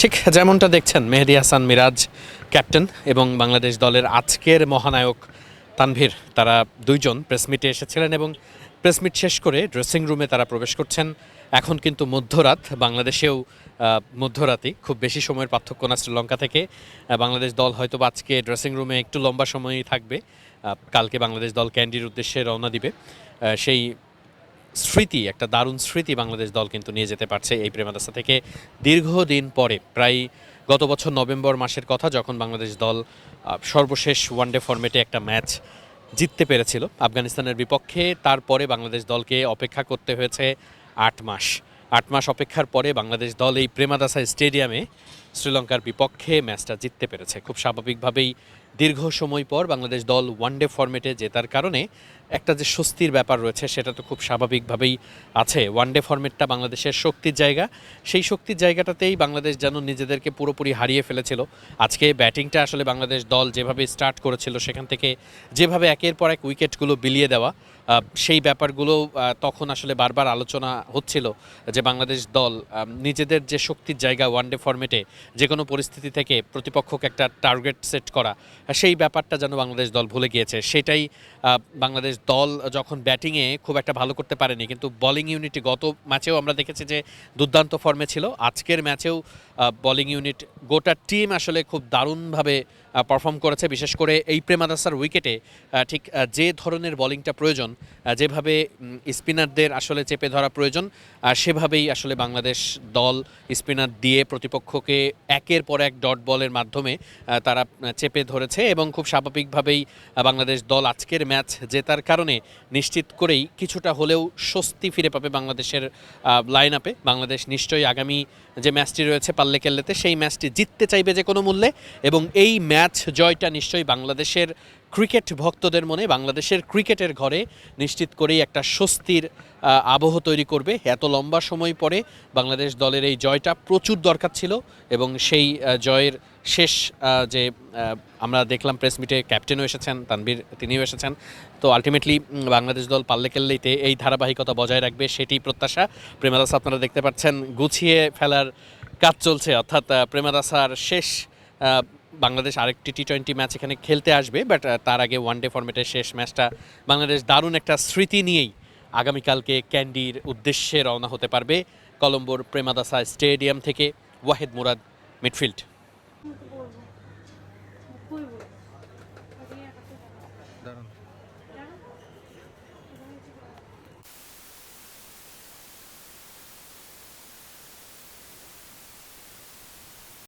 ঠিক যেমনটা দেখছেন মেহেদি হাসান মিরাজ ক্যাপ্টেন এবং বাংলাদেশ দলের আজকের মহানায়ক তানভীর। তারা দুইজন প্রেস মিটে এসেছিলেন এবং প্রেস মিট শেষ করে ড্রেসিং রুমে তারা প্রবেশ করছেন। এখন কিন্তু মধ্যরাত বাংলাদেশেও আহ, মধ্যরাতই। খুব বেশি সময়ের পার্থক্য না শ্রীলঙ্কা থেকে। বাংলাদেশ দল হয়তো আজকে ড্রেসিং রুমে একটু লম্বা সময়ই থাকবে। কালকে বাংলাদেশ দল ক্যান্ডির উদ্দেশ্যে রওনা দিবে। সেই স্মৃতি, একটা দারুণ স্মৃতি বাংলাদেশ দল কিন্তু নিয়ে যেতে পারছে এই প্রেমাদাসা থেকে। দীর্ঘদিন পরে, প্রায় গত বছর নভেম্বর মাসের কথা যখন বাংলাদেশ দল সর্বশেষ ওয়ানডে ফর্মেটে একটা ম্যাচ জিততে পেরেছিল আফগানিস্তানের বিপক্ষে, তারপরে বাংলাদেশ দলকে অপেক্ষা করতে হয়েছে আট মাস। আট মাস অপেক্ষার পরে বাংলাদেশ দল এই প্রেমাদাসা স্টেডিয়ামে শ্রীলঙ্কার বিপক্ষে ম্যাচটা জিততে পেরেছে। খুব স্বাভাবিকভাবেই দীর্ঘ সময় পর বাংলাদেশ দল ওয়ানডে ফরম্যাটে জেতার কারণে একটা যে স্বস্তির ব্যাপার রয়েছে সেটা তো খুব স্বাভাবিকভাবেই আছে। ওয়ানডে ফরম্যাটটা বাংলাদেশের শক্তির জায়গা। সেই শক্তির জায়গাটাতেই বাংলাদেশ যেন নিজেদেরকে পুরোপুরি হারিয়ে ফেলেছিল। আজকে ব্যাটিংটা আসলে বাংলাদেশ দল যেভাবে স্টার্ট করেছিল সেখান থেকে যেভাবে একের পর এক উইকেটগুলো বিলিয়ে দেওয়া সেই ব্যাপারগুলো তখন আসলে বারবার আলোচনা হচ্ছিল যে বাংলাদেশ দল নিজেদের যে শক্তির জায়গা ওয়ানডে ফরম্যাটে যে কোনো পরিস্থিতি থেকে প্রতিপক্ষকে একটা টার্গেট সেট করা সেই ব্যাপারটা যেন বাংলাদেশ দল ভুলে গিয়েছে। সেটাই বাংলাদেশ দল যখন ব্যাটিংয়ে খুব একটা ভালো করতে পারেনি, কিন্তু বোলিং ইউনিটে গত ম্যাচেও আমরা দেখেছি যে দুর্দান্ত ফর্মে ছিল। আজকের ম্যাচেও বোলিং ইউনিট গোটা টিম আসলে খুব দারুণভাবে পারফর্ম করেছে, বিশেষ করে এই প্রেমাদাসার উইকেটে ঠিক যে ধরনের বোলিংটা প্রয়োজন যেভাবে স্পিনারদের আসলে চেপে ধরা প্রয়োজন সেভাবেই আসলে বাংলাদেশ দল স্পিনার দিয়ে প্রতিপক্ষকে একের পর এক ডট বলের মাধ্যমে তারা চেপে ধরেছে এবং খুব স্বাভাবিকভাবেই বাংলাদেশ দল আজকের ম্যাচ জেতার কারণে নিশ্চিত করেই কিছুটা হলেও স্বস্তি ফিরে পাবে বাংলাদেশের লাইন আপে বাংলাদেশ নিশ্চয়ই আগামী যে ম্যাচটি রয়েছে পাল্লে কেল্লেতে, সেই ম্যাচটি জিততে চাইবে যে কোনো মূল্যে এবং এই ম্যাচ জয়টা নিশ্চয়ই বাংলাদেশের ক্রিকেট ভক্তদের মনে, বাংলাদেশের ক্রিকেটের ঘরে নিশ্চিত করেই একটা স্বস্তির আবহ তৈরি করবে। এত লম্বা সময় পরে বাংলাদেশ দলের এই জয়টা প্রচুর দরকার ছিল এবং সেই জয়ের শেষ যে আমরা দেখলাম প্রেস মিটে ক্যাপ্টেনও এসেছেন তানবীর তিনিও এসেছেন। তো আলটিমেটলি বাংলাদেশ দল পাল্লে কেল্লেইতে এই ধারাবাহিকতা বজায় রাখবে সেটি প্রত্যাশা। প্রেমাদাস, আপনারা দেখতে পাচ্ছেন, গুছিয়ে ফেলার কাজ চলছে। অর্থাৎ প্রেমাদাসার শেষ বাংলাদেশ আরেকটি টি টোয়েন্টি ম্যাচ এখানে খেলতে আসবে বাট তার আগে ওয়ান ডে ফর্মেটের শেষ ম্যাচটা বাংলাদেশ দারুণ একটা স্মৃতি নিয়েই আগামীকালকে ক্যান্ডির উদ্দেশ্যে রওনা হতে পারবে কলম্বোর প্রেমাদাসা স্টেডিয়াম থেকে ওয়াহেদ মুরাদ মিডফিল্ড দারুণ।